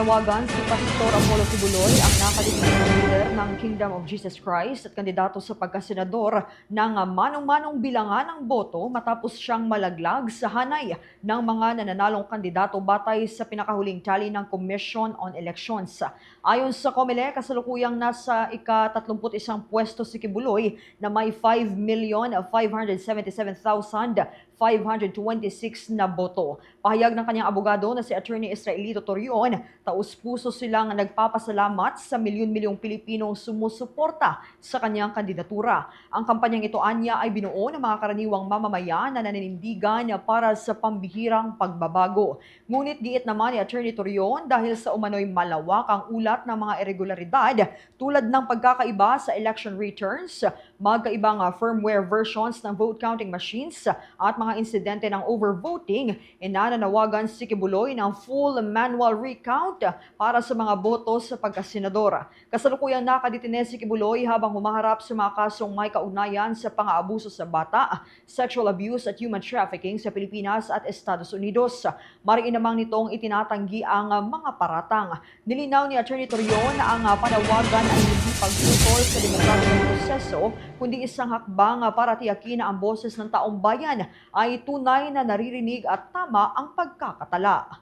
Tawagan si Pastor Apollo Tibuloy ang nakalimutan Kingdom of Jesus Christ at kandidato sa pagkasenador ng manong-manong bilangan ng boto matapos siyang malaglag sa hanay ng mga nananalong kandidato batay sa pinakahuling tally ng Commission on Elections. Ayon sa COMELEC, kasalukuyang nasa ika-31 pwesto si Kibuloy na may 5,577,526 na boto. Pahayag ng kanyang abogado na si Attorney Israelito Torion, taus-puso silang nagpapasalamat sa milyon-milyong Pilipinong sumusuporta sa kanyang kandidatura. Ang kampanyang ito anya ay binuo ng mga karaniwang mamamayan na naninindigan para sa pambihirang pagbabago. Ngunit giit naman ni Attorney Torion dahil sa umano'y malawak ang ulat ng mga irregularidad tulad ng pagkakaiba sa election returns, magkaibang uh, firmware versions ng vote counting machines at mga insidente ng overvoting, inananawagan si Kibuloy ng full manual recount para sa mga boto sa pagkasenador. Kasalukuyang nakadetine si Kibuloy habang humaharap sa mga kasong may kaugnayan sa pang-aabuso sa bata, sexual abuse at human trafficking sa Pilipinas at Estados Unidos. Mariin namang nitong itinatanggi ang mga paratang. Nilinaw ni Attorney Torion na ang panawagan ay hindi pagtutol sa demokratikong proseso, kundi isang hakbang para tiyakin na ang boses ng taong bayan ay tunay na naririnig at tama ang pagkakatala.